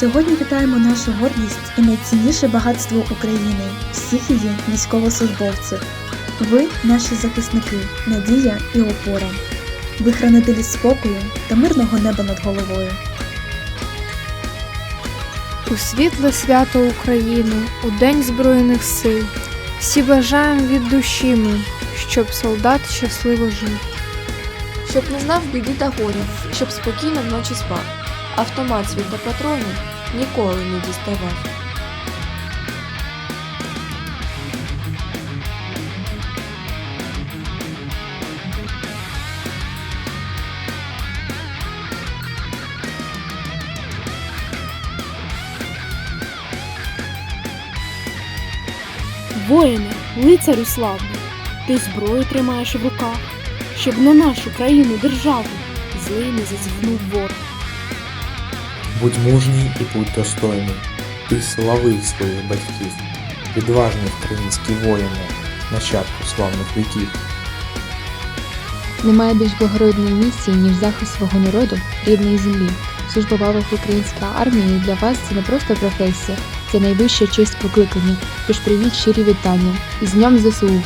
Сьогодні вітаємо нашу гордість і найцінніше багатство України, всіх її військовослужбовців. Ви наші захисники, надія і опора. Ви хранителі спокою та мирного неба над головою. У світле свято України, у День Збройних сил. Всі бажаємо від душі ми, щоб солдат щасливо жив. щоб не знав біди та горя, щоб спокійно вночі спав. Автомат свій та патрони ніколи не діставав. Воїне, лицарю славний, ти зброю тримаєш в руках, щоб на нашу країну державу злий не зазіхнув ворог. Будь мужній і будь достойний, ти слави своїх батьків, відважний український воїне, нащадку славних віків. Немає більш благородної місії, ніж захист свого народу, рідної землі. Служба в лавах української армії для вас це не просто професія, це найвища честь покликання. Тож привіт щирі вітання. І з Днем ЗСУ!